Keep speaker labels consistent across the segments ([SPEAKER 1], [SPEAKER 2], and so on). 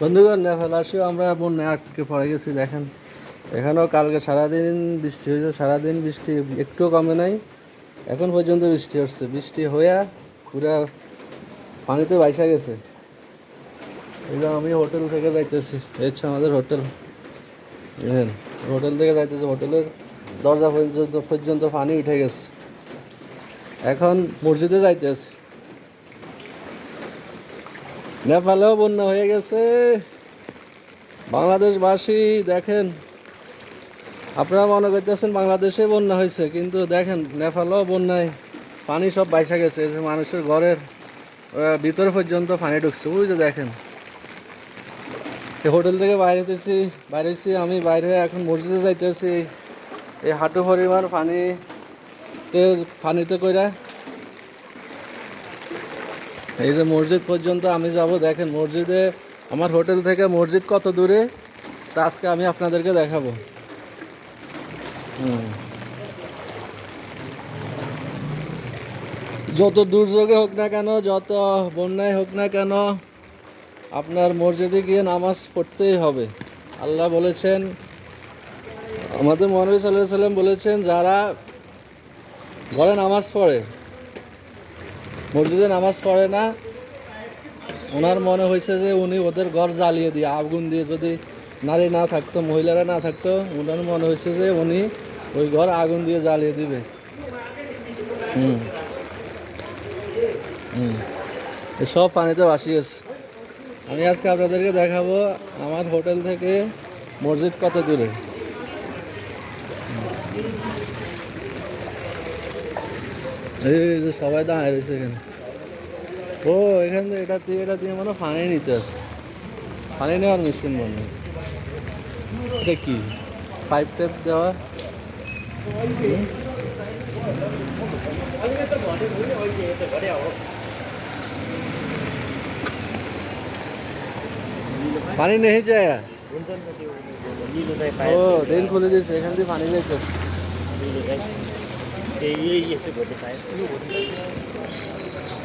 [SPEAKER 1] বন্ধুগণ নেপাল আসিও আমরা বন্যায় আটকে পড়ে গেছি, দেখেন। এখানেও কালকে সারাদিন বৃষ্টি হয়েছে, সারাদিন বৃষ্টি একটুও কমে নাই। এখন পর্যন্ত বৃষ্টি হচ্ছে। বৃষ্টি হয়ে পুরা পানিতে বাইসা গেছে। যে আমি হোটেল থেকে যাইতেছি। হচ্ছে আমাদের হোটেল। দেখেন, হোটেল থেকে যাইতেছি, হোটেলের দরজা পর্যন্ত পর্যন্ত পানি উঠে গেছে। এখন মসজিদে যাইতেছি। নেপালেও বন্যা হয়ে গেছে। বাংলাদেশবাসী, দেখেন, আপনারা মনে করতেছেন বাংলাদেশে বন্যা হয়েছে, কিন্তু দেখেন, নেপালেও বন্যায় পানি সব বাইসা গেছে মানুষের ঘরের ভিতর পর্যন্ত পানি ঢুকছে বুঝতে দেখেন। হোটেল থেকে বাইরে হতেছি বাইরেছি, আমি বাইরে এখন মসজিদে যাইতেছি। এই হাঁটু পরিমাণ পানিতে পানিতে কইরা এই যে মসজিদ পর্যন্ত আমি যাব, দেখেন মসজিদে, আমার হোটেল থেকে মসজিদ কত দূরে? তা আজকে আমি আপনাদেরকে দেখাবো। যত দুর্যোগে হোক না কেন, যত বন্যায় হোক না কেন, আপনার মসজিদে গিয়ে নামাজ পড়তেই হবে। আল্লাহ বলেছেন, আমাদের মহানবী সাল্লাহ সাল্লাম বলেছেন, যারা ঘরে নামাজ পড়ে মসজিদে নামাজ পড়ে না। ওনার মনে হয়েছে যে উনি ওদের ঘর জ্বালিয়ে দিয়ে, আগুন দিয়ে যদি নারী না থাকতো, মহিলারা না থাকতো, ওনার মনে হয়েছে যে উনি ওই ঘর আগুন দিয়ে জ্বালিয়ে দিবে। হুম। হুম। সব পানিতে ভাসিয়েছে আমি আজকে আপনাদেরকে দেখাবো আমার হোটেল থেকে মসজিদ কত দূরে। এই যে সবাই দাঁড়িয়ে রয়েছে এখানে। ও, এখান থেকে এটা দিয়ে এটা দিয়ে মানে পানি নিতে আছে পানি নেওয়ার মেশিন মনে এটা কি? পাইপ টাইপ দেওয়া? পানি নেই যায় ও, দিন খুলে দিয়েছে, এখান দিয়ে পানি যাইতেছে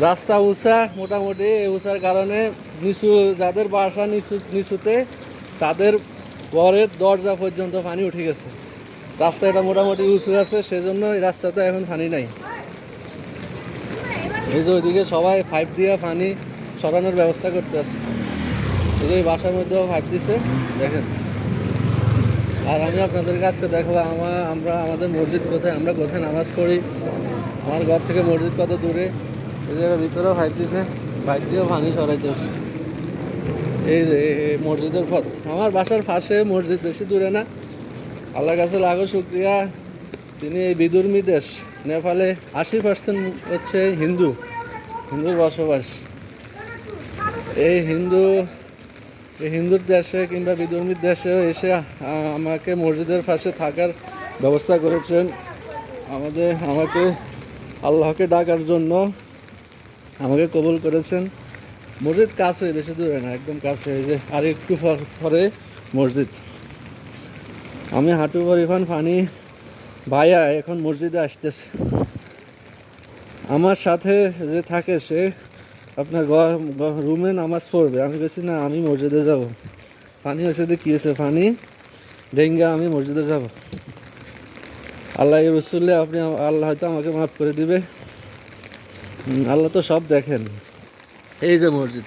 [SPEAKER 1] রাস্তা উঁচা, মোটামুটি উঁচার কারণে নিচু, যাদের বাসা নিচু, নিচুতে, তাদের ঘরের দরজা পর্যন্ত পানি উঠে গেছে। রাস্তাটা মোটামুটি উঁচু আছে, সেজন্য এই রাস্তাতে এখন পানি নাই। এই যে ওইদিকে সবাই পাইপ দিয়ে পানি সরানোর ব্যবস্থা করতে আছে। এই বাসার মধ্যেও পাইপ দিছে, দেখেন। আর আমি আপনাদের কাছে দেখাবো আমার, আমরা, আমাদের মসজিদ কোথায়? আমরা কোথায় নামাজ পড়ি? আমার ঘর থেকে মসজিদ কত দূরে? এই জায়গার ভিতরেও ভাইতেছে বাইক দিয়েও ভাঙি সরাইতেছে। এই যে মসজিদের পথ আমার বাসার পাশে মসজিদ, বেশি দূরে না। আল্লাহ কাছে লাগো শুক্রিয়া। তিনি এই বিদুর্মী দেশ নেপালে আশি পার্সেন্ট হচ্ছে হিন্দু। হিন্দুর বসবাস। এই হিন্দু হিন্দুর দেশে কিংবা বিধর্মীর দেশেও এসে আমাকে মসজিদের পাশে থাকার ব্যবস্থা করেছেন। আমাদের, আমাকে আল্লাহকে ডাকার জন্য আমাকে কবুল করেছেন। মসজিদ কাছে, বেশি দূরে না, একদম কাছে, এই যে আর একটু পর- মসজিদ। আমি হাঁটু পরিমাণ পানি ভাইয়া এখন মসজিদে আসতেছে। আমার সাথে যে থাকে সে আপনার রুমে নামাজ পড়বে। আমি বলছি, না, আমি মসজিদে যাব। পানি হয়েছে দিয়ে কী হয়েছে পানি ডেঙ্গা আমি মসজিদে যাব। আল্লাহ রসুল্লে আপনি আল্লাহ হয়তো আমাকে মাফ করে দিবে। আল্লাহ তো সব দেখেন। এই যে মসজিদ।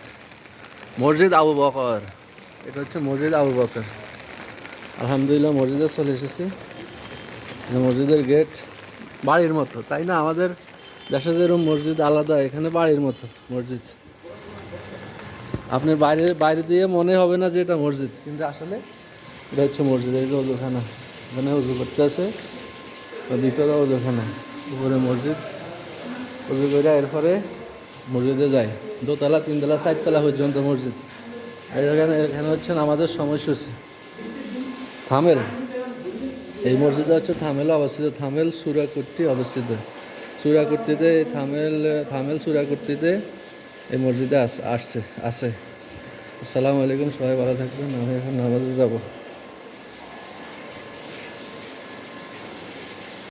[SPEAKER 1] মসজিদ আবু বকর। এটা হচ্ছে মসজিদ আবু বকর। আলহামদুলিল্লাহ মসজিদে চলে এসেছি। মসজিদের গেট বাড়ির মতো, তাই না? আমাদের দেশে যেরকম মসজিদ আলাদা, এখানে বাড়ির মতো মসজিদ। আপনি বাইরে বাইরে দিয়ে মনে হবে না যে এটা মসজিদ, কিন্তু আসলে এটা হচ্ছে মসজিদ, এই যে অজুখানা এখানে উজু করতে আছে ভিতরে অজুখানা উপরে মসজিদ। উজু করে এরপরে মসজিদে যায়। দোতলা, তিনতলা, চারতলা পর্যন্ত মসজিদ। আর এখানে এখানে হচ্ছে আমাদের সময়সূচি। থামেল। এই মসজিদে হচ্ছে থামেল, অবস্থিত থামেল সুরাকুর্তি অবস্থিত। সুরাকুর্তিতে এই থামেল থামেল সুরাকুর্তিতে এই মসজিদে আস, আসছে, আছে। আসসালামু আলাইকুম, সবাই ভালো থাকবেন, আমি এখন নামাজে যাব।